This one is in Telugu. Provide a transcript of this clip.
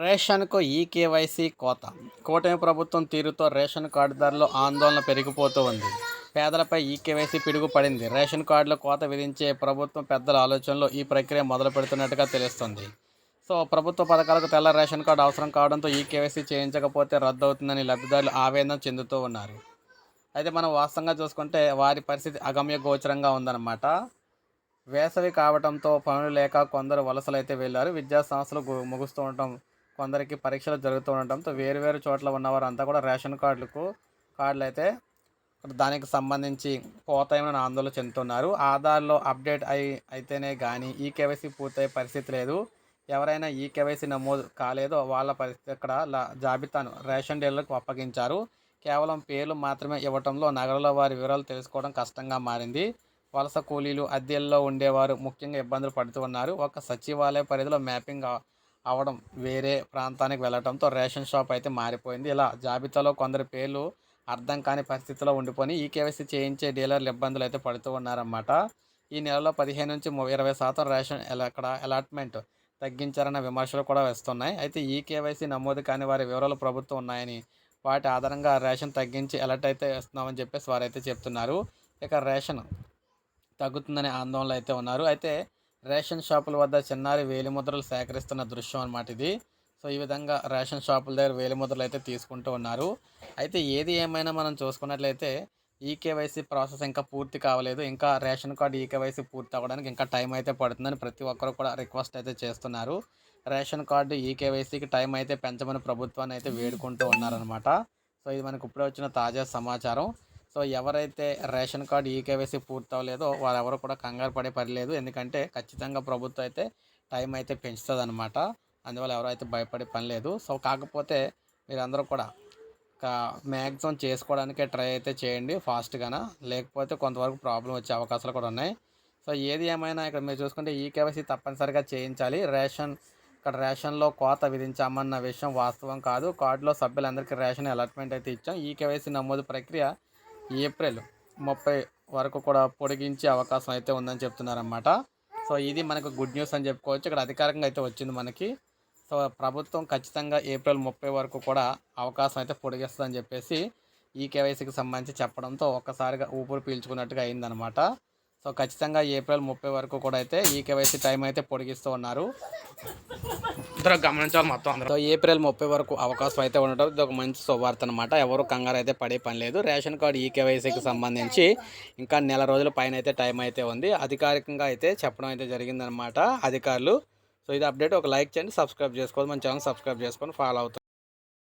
రేషన్కు ఈ కేవైసీ కోత. కూటమి ప్రభుత్వం తీరుతో రేషన్ కార్డుదారులు ఆందోళన పెరిగిపోతూ ఉంది. పేదలపై ఈ కేవైసీ పిడుగు పడింది రేషన్ కార్డుల కోత విధించే ప్రభుత్వం పెద్దల ఆలోచనలో ఈ ప్రక్రియ మొదలు పెడుతున్నట్టుగా తెలుస్తుంది. సో ప్రభుత్వ పథకాలకు తెల్ల రేషన్ కార్డు అవసరం కావడంతో ఈ కేవైసీ చేయించకపోతే రద్దు అవుతుందని లబ్ధిదారులు ఆవేదన చెందుతూ ఉన్నారు. అయితే మనం వాస్తవంగా చూసుకుంటే వారి పరిస్థితి అగమ్య గోచరంగా ఉందన్నమాట. వేసవి కావడంతో పనులు లేక కొందరు వలసలు అయితే వెళ్ళారు. విద్యా సంస్థలు గు- ముగుస్తూ ఉండటం కొందరికి పరీక్షలు జరుగుతూ ఉండటంతో వేరు వేరు చోట్ల ఉన్నవారంతా కూడా రేషన్ కార్డులకు కార్డులు అయితే దానికి సంబంధించి పోతాయని ఆందోళన చెందుతున్నారు. ఆధార్లో అప్డేట్ అయి అయితేనే కానీ ఈ కేవైసీ పూర్తయ్యే పరిస్థితి లేదు. ఎవరైనా ఈ కేవైసీ నమోదు కాలేదో వాళ్ళ పరిస్థితి ఇక్కడ జాబితాను రేషన్ డీలర్లకు అప్పగించారు. కేవలం పేర్లు మాత్రమే ఇవ్వటంలో నగరంలో వారి వివరాలు తెలుసుకోవడం కష్టంగా మారింది. వలస కూలీలు అద్దెల్లో ఉండేవారు ముఖ్యంగా ఇబ్బందులు పడుతూ ఉన్నారు. ఒక సచివాలయ పరిధిలో మ్యాపింగ్ అవడం వేరే ప్రాంతానికి వెళ్ళటంతో రేషన్ షాప్ అయితే మారిపోయింది. ఇలా జాబితాలో కొందరి పేర్లు అర్థం కాని పరిస్థితిలో ఉండిపోయి ఈ కేవైసీ చేయించే డీలర్లు ఇబ్బందులు అయితే పడుతూ ఉన్నారన్నమాట. ఈ నెలలో పదిహేను నుంచి ఇరవై శాతం రేషన్ అక్కడ అలాట్మెంట్ తగ్గించారన్న విమర్శలు కూడా వస్తున్నాయి. అయితే ఈ కేవైసీ నమోదు కాని వారి వివరాలు ప్రభుత్వం ఉన్నాయని వాటి ఆధారంగా రేషన్ తగ్గించి అలర్ట్ అయితే ఇస్తున్నామని చెప్పేసి వారైతే చెప్తున్నారు. ఇక రేషన్ తగ్గుతుందనే ఆందోళనలు అయితే ఉన్నారు. అయితే రేషన్ షాపుల వద్ద చిన్నారి వేలిముద్రలు సేకరిస్తున్న దృశ్యం అన్నమాట ఇది. సో ఈ విధంగా రేషన్ షాపుల దగ్గర వేలిముద్రలు అయితే తీసుకుంటూ ఉన్నారు. అయితే ఏది ఏమైనా మనం చూసుకున్నట్లయితే ఈకేవైసీ ప్రాసెస్ ఇంకా పూర్తి కావలేదు. ఇంకా రేషన్ కార్డు ఈకేవైసీ పూర్తి అవ్వడానికి ఇంకా టైం అయితే పడుతుందని ప్రతి ఒక్కరు కూడా రిక్వెస్ట్ అయితే చేస్తున్నారు. రేషన్ కార్డు ఈకేవైసీకి టైం అయితే పెంచమని ప్రభుత్వాన్ని అయితే వేడుకుంటూ ఉన్నారనమాట సో ఇది మనకు ఇప్పుడే వచ్చిన తాజా సమాచారం. సో ఎవరైతే రేషన్ కార్డు ఈకేవైసీ పూర్తవలేదో వారెవరు కూడా కంగారు పడే పని లేదు. ఎందుకంటే ఖచ్చితంగా ప్రభుత్వం అయితే టైం అయితే పెంచుతుంది అనమాట అందువల్ల ఎవరైతే భయపడే పని లేదు. సో కాకపోతే మీరందరూ కూడా మ్యాక్సిమం చేసుకోవడానికే ట్రై అయితే చేయండి ఫాస్ట్గానా. లేకపోతే కొంతవరకు ప్రాబ్లం వచ్చే అవకాశాలు కూడా ఉన్నాయి. సో ఏది ఏమైనా ఇక్కడ మీరు చూసుకుంటే ఈ కేవైసీ తప్పనిసరిగా చేయించాలి. రేషన్ ఇక్కడ రేషన్లో కోత విధించామన్న విషయం వాస్తవం కాదు. కార్డులో సభ్యులందరికీ రేషన్ అలాట్మెంట్ అయితే ఇచ్చాం. ఈ కేవైసీ నమోదు ప్రక్రియ ఏప్రిల్ ముప్పై వరకు కూడా పొడిగించే అవకాశం అయితే ఉందని చెప్తున్నారన్నమాట. సో ఇది మనకు గుడ్ న్యూస్ అని చెప్పుకోవచ్చు. ఇక్కడ అధికారికంగా అయితే వచ్చింది మనకి. సో ప్రభుత్వం ఖచ్చితంగా ఏప్రిల్ ముప్పై వరకు కూడా అవకాశం అయితే పొడిగిస్తుందని చెప్పేసి ఈ కేవైసీకి సంబంధించి చెప్పడంతో ఒక్కసారిగా ఊపిరి పీల్చుకున్నట్టుగా అయిందనమాట సో ఖచ్చితంగా ఏప్రిల్ ముప్పై వరకు కూడా అయితే ఈ కేవైసీ టైం అయితే పొడిగిస్తూ ఉన్నారు. అందరూ గమనించాలి మొత్తం సో ఏప్రిల్ ముప్పై వరకు అవకాశం అయితే ఉండటం ఇది ఒక మంచి శుభార్త అనమాట ఎవరు కంగారు అయితే పడే పని లేదు. రేషన్ కార్డు ఈ కేవైసీకి సంబంధించి ఇంకా నెల రోజుల పైన అయితే టైం అయితే ఉంది. అధికారికంగా అయితే చెప్పడం అయితే జరిగిందనమాట అధికారులు. సో ఇది అప్డేట్. ఒక లైక్ చేయండి సబ్స్క్రైబ్ చేసుకోవాలి మన ఛానల్ సబ్స్క్రైబ్ చేసుకొని ఫాలో అవుతారు